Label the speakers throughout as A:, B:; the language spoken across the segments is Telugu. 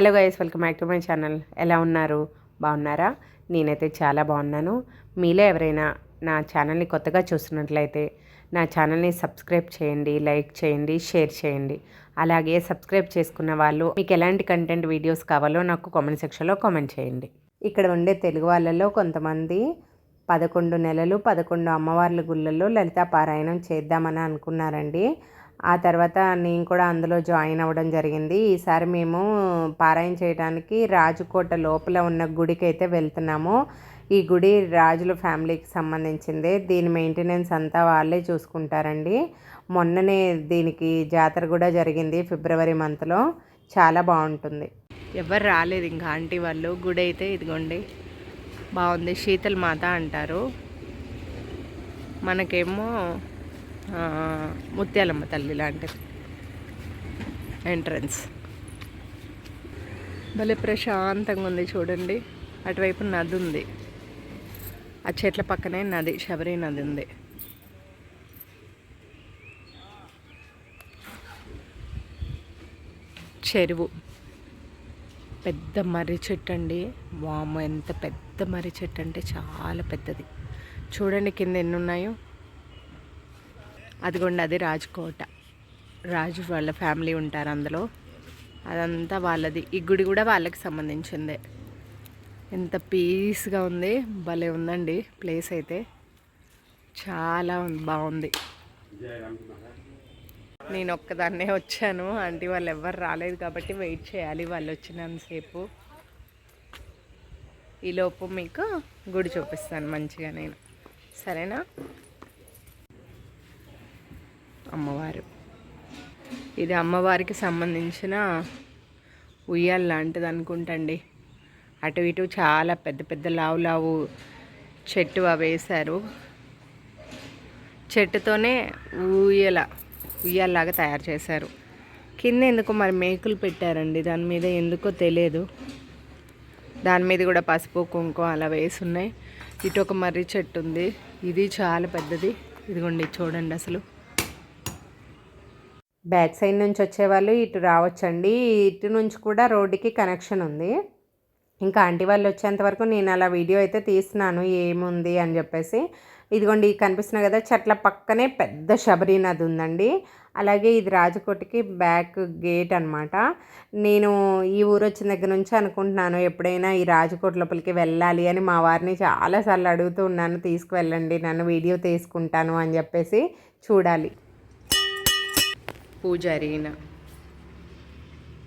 A: Hello guys welcome back to my channel. ఎలా ఉన్నారు? బాగున్నారా? నేనైతే చాలా బాగున్నాను. మీలో ఎవరైనా నా ఛానల్ని కొత్తగా చూస్తున్నట్లయితే నా ఛానల్ని సబ్స్క్రైబ్ చేయండి లైక్ చేయండి షేర్ చేయండి. అలాగే సబ్స్క్రైబ్ చేసుకున్న వాళ్ళు మీకు ఎలాంటి కంటెంట్ వీడియోస్ కావాలో నాకు కామెంట్ సెక్షన్లో కామెంట్ చేయండి. ఇక్కడ ఉండే తెలుగు వాళ్ళలో కొంతమంది పదకొండు నెలలు పదకొండు అమ్మవార్ల గుళ్ళల్లో లలితా పారాయణం చేద్దామని అనుకున్నారండి. ఆ తర్వాత నేను కూడా అందులో జాయిన్ అవ్వడం జరిగింది. ఈసారి మేము పారాయణ చేయడానికి రాజకోట లోపల ఉన్న గుడికి అయితే వెళ్తున్నాము. ఈ గుడి రాజుల ఫ్యామిలీకి సంబంధించిందే. దీని మెయింటెనెన్స్ అంతా వాళ్ళే చూసుకుంటారండి. మొన్ననే దీనికి జాతర కూడా జరిగింది ఫిబ్రవరి మంత్లో. చాలా బాగుంటుంది. ఎవరు రాలేదు ఇంకా ఆంటీ వాళ్ళు. గుడి అయితే ఇదిగోండి. బాగుంది. శీతల్ మాత అంటారు. మనకేమో ముత్యాలమ్మ తల్లి లాంటిది. ఎంట్రన్స్ భలే ప్రశాంతంగా ఉంది చూడండి. అటువైపు నది ఉంది. ఆ చెట్ల పక్కనే నది శబరి నది ఉంది. చెరువు. పెద్ద మర్రి చెట్టు అండి. వామ ఎంత పెద్ద మర్రి చెట్టు అంటే చాలా పెద్దది. చూడండి కింద ఎన్ని ఉన్నాయో. అదిగోండి అది రాజకోట. రాజు వాళ్ళ ఫ్యామిలీ ఉంటారు అందులో. అదంతా వాళ్ళది. ఈ గుడి కూడా వాళ్ళకి సంబంధించిందే. ఎంత పీస్గా ఉంది. భలే ఉందండి ప్లేస్ అయితే. చాలా బాగుంది. నేను ఒక్కదాన్నే వచ్చాను. అంటే వాళ్ళు ఎవ్వరు రాలేదు కాబట్టి వెయిట్ చేయాలి వాళ్ళు వచ్చినంతసేపు. ఈలోపు మీకు గుడి చూపిస్తాను మంచిగా నేను. సరేనా అమ్మవారు ఇది అమ్మవారికి సంబంధించిన ఉయ్యాల లాంటిది అనుకుంటండి. అటు ఇటు చాలా పెద్ద పెద్ద లావు లావు చెట్టు అవి వేశారు. చెట్టుతోనే ఉయ్యల ఉయ్యాలలాగా తయారు చేశారు. కింద ఎందుకో మరి మేకులు పెట్టారండి. దాని మీద ఎందుకో తెలియదు. దాని మీద కూడా పసుపు కుంకుమ అలా వేసి ఉన్నాయి ఇటు ఒక మర్రి చెట్టు ఉంది. ఇది చాలా పెద్దది. ఇదిగోండి చూడండి అసలు. బ్యాక్ సైడ్ నుంచి వచ్చేవాళ్ళు ఇటు రావచ్చండి. ఇటు నుంచి కూడా రోడ్డుకి కనెక్షన్ ఉంది. ఇంకా ఆంటీ వాళ్ళు వచ్చేంత వరకు నేను అలా వీడియో అయితే తీస్తున్నాను ఏముంది అని చెప్పేసి. ఇదిగోండి కనిపిస్తున్నాయి కదా చెట్ల పక్కనే పెద్ద శబరి నది ఉందండి. అలాగే ఇది రాజకోటకి బ్యాక్ గేట్ అనమాట నేను ఈ ఊరు వచ్చిన దగ్గర నుంచి అనుకుంటున్నాను ఎప్పుడైనా ఈ రాజకోట లోపలికి వెళ్ళాలి అని మా వారిని చాలాసార్లు అడుగుతూ ఉన్నాను తీసుకువెళ్ళండి నన్ను వీడియో తీసుకుంటాను అని చెప్పేసి చూడాలి. పూజారిన.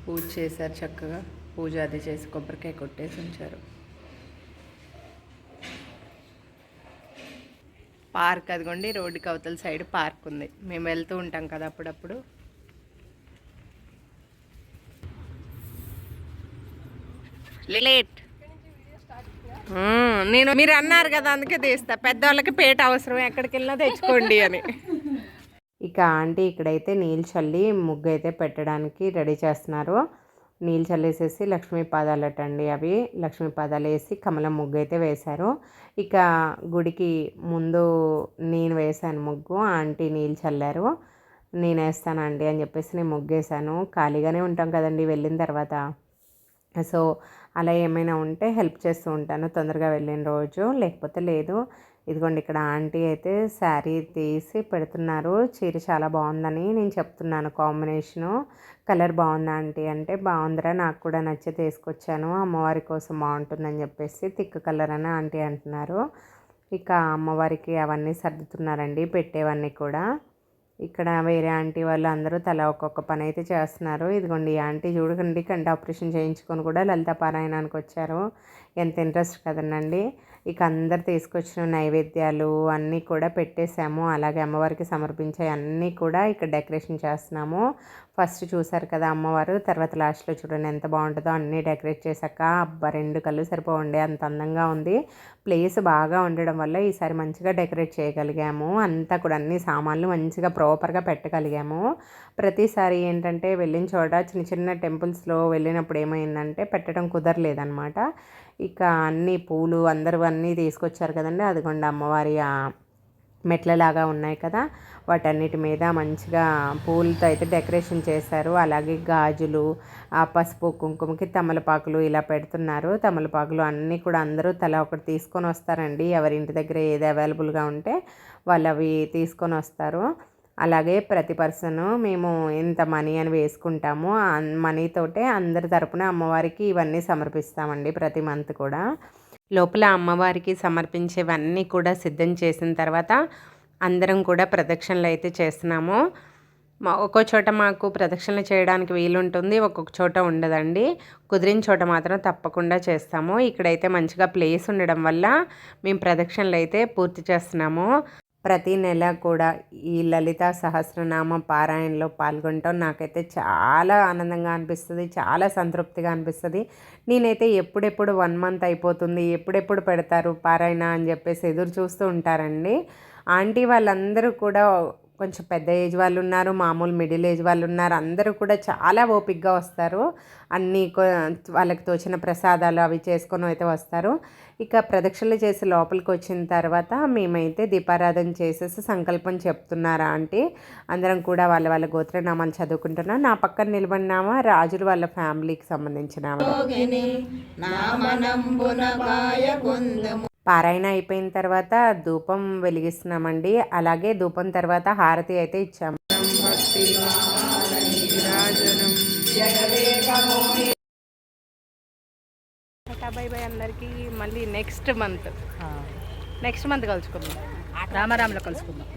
A: పూజ చేశారు చక్కగా. పూజ అది చేసి కొబ్బరికాయ కొట్టేసి ఉంచారు. పార్క్ అదిగోండి రోడ్డుకి అవతల సైడ్ పార్క్ ఉంది. మేము వెళ్తూ ఉంటాం కదా అప్పుడప్పుడు. లేట్. నేను మీరు అన్నారు కదా అందుకే తీస్తా. పెద్దవాళ్ళకి పేట అవసరం ఎక్కడికి వెళ్ళినా తెచ్చుకోండి అని. ఇక ఆంటీ ఇక్కడైతే నీళ్ళు చల్లి ముగ్గు అయితే పెట్టడానికి రెడీ చేస్తున్నారు. నీళ్ళు చల్లేసేసి లక్ష్మీ పాదాలు అటండి అవి. లక్ష్మీ పాదాలు వేసి కమలం ముగ్గు అయితే వేశారు. ఇక గుడికి ముందు నేను వేశాను ముగ్గు ఆంటీ నీళ్ళు చల్లారు. నేను వేస్తానండి అని చెప్పేసి నేను ముగ్గు వేసాను ఖాళీగానే ఉంటాం కదండి వెళ్ళిన తర్వాత. సో అలా ఏమైనా ఉంటే హెల్ప్ చేస్తూ ఉంటాను. తొందరగా వెళ్ళిన రోజు లేకపోతే లేదు. ఇదిగోండి ఇక్కడ ఆంటీ అయితే శారీ తీసి పెడుతున్నారు. చీర చాలా బాగుందని నేను చెప్తున్నాను కాంబినేషను. కలర్ బాగుందా ఆంటీ అంటే బాగుందిరా నాకు కూడా నచ్చి తీసుకొచ్చాను. అమ్మవారి కోసం బాగుంటుందని చెప్పేసి థిక్ కలర్ అని ఆంటీ అంటున్నారు. ఇక అమ్మవారికి అవన్నీ సర్దుతున్నారండి పెట్టేవన్నీ కూడా. ఇక్కడ వేరే ఆంటీ వాళ్ళు అందరూ తల ఒక్కొక్క పని అయితే చేస్తున్నారు. ఇదిగోండి ఈ ఆంటీ చూడకండి కంటి ఆపరేషన్ చేయించుకొని కూడా లలిత పారాయణానికి వచ్చారు. ఎంత ఇంట్రెస్ట్ కదండి ఇక అందరు తీసుకొచ్చిన నైవేద్యాలు అన్నీ కూడా పెట్టేశాము. అలాగే అమ్మవారికి సమర్పించే అన్నీ కూడా ఇక్కడ డెకరేషన్ చేస్తున్నాము. ఫస్ట్ చూసారు కదా అమ్మవారు తర్వాత లాస్ట్లో చూడండి ఎంత బాగుంటుందో అన్నీ డెకరేట్ చేశాక అబ్బా రెండు కళ్ళు సరిపోండి అంత అందంగా ఉంది. ప్లేస్ బాగా ఉండడం వల్ల ఈసారి మంచిగా డెకరేట్ చేయగలిగాము. అంతా కూడా అన్ని సామాన్లు మంచిగా ప్రాపర్గా పెట్టగలిగాము. ప్రతిసారి ఏంటంటే వెళ్ళిన చోట చిన్న చిన్న టెంపుల్స్లో వెళ్ళినప్పుడు ఏమైందంటే పెట్టడం కుదరలేదనమాట ఇక అన్ని పూలు అందరూ అన్నీ తీసుకొచ్చారు కదండి. అదిగోండి అమ్మవారి మెట్లలాగా ఉన్నాయి కదా. వాటన్నిటి మీద మంచిగా పూలతో అయితే డెకరేషన్ చేశారు. అలాగే గాజులు ఆ పసుపు కుంకుమకి తమలపాకులు ఇలా పెడుతున్నారు. తమలపాకులు అన్నీ కూడా అందరూ తల ఒకటి తీసుకొని వస్తారండి. ఎవరి ఇంటి దగ్గర ఏది అవైలబుల్గా ఉంటే వాళ్ళు అవి తీసుకొని వస్తారు. అలాగే ప్రతి పర్సన్ మేము ఇంత మనీ అని వేసుకుంటాము మనీతోటే అందరి తరపున అమ్మవారికి ఇవన్నీ సమర్పిస్తామండి ప్రతి మంత్ కూడా. లోపల అమ్మవారికి సమర్పించేవన్నీ కూడా సిద్ధం చేసిన తర్వాత అందరం కూడా ప్రదక్షిణలు అయితే చేస్తున్నాము. మా ఒక్కో చోట మాకు ప్రదక్షిణలు చేయడానికి వీలుంటుంది ఒక్కొక్క చోట ఉండదండి. కుదిరిన చోట మాత్రం తప్పకుండా చేస్తాము. ఇక్కడైతే మంచిగా ప్లేస్ ఉండడం వల్ల మేము ప్రదక్షిణలు అయితే పూర్తి చేస్తున్నాము. ప్రతి నెల కూడా ఈ లలిత సహస్రనామ పారాయణలో పాల్గొనటం నాకైతే చాలా ఆనందంగా అనిపిస్తుంది చాలా సంతృప్తిగా అనిపిస్తుంది. నేనైతే ఎప్పుడెప్పుడు వన్ మంత్ అయిపోతుంది ఎప్పుడెప్పుడు పెడతారు పారాయణ అని చెప్పేసి ఎదురు చూస్తూ ఉంటారండి. ఆంటీ వాళ్ళందరూ కూడా కొంచెం పెద్ద ఏజ్ వాళ్ళు ఉన్నారు మామూలు మిడిల్ ఏజ్ వాళ్ళు ఉన్నారు అందరూ కూడా చాలా ఓపిక్గా వస్తారు. అన్నీ వాళ్ళకి తోచిన ప్రసాదాలు అవి చేసుకొని అయితే వస్తారు. ఇక ప్రదక్షిణలు చేసి లోపలికి వచ్చిన తర్వాత మేమైతే దీపారాధన చేసేసి సంకల్పం చెప్తున్నారా అంటే అందరం కూడా వాళ్ళ వాళ్ళ గోత్రనామాలు చదువుకుంటున్నాం. నా పక్కన నిలబడినామా? రాజులు వాళ్ళ ఫ్యామిలీకి సంబంధించిన పారాయణ అయిపోయిన తర్వాత ధూపం వెలిగిస్తున్నామండి. అలాగే ధూపం తర్వాత హారతి అయితే ఇచ్చాము. బై బై అందరికి మళ్ళీ నెక్స్ట్ మంత్ నెక్స్ట్ మంత్ కలుసుకుందాం.
B: రామారాములో కలుసుకుందాం.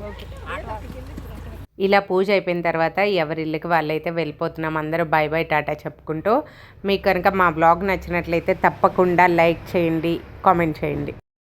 A: ఇలా పూజ అయిపోయిన తర్వాత ఎవరి ఇళ్ళకి వాళ్ళైతే వెళ్ళిపోతున్నాం. అందరూ బై బై టాటా చెప్పుకుంటూ. మీకు కనుక మా బ్లాగ్ నచ్చినట్లయితే తప్పకుండా లైక్ చేయండి కామెంట్ చేయండి.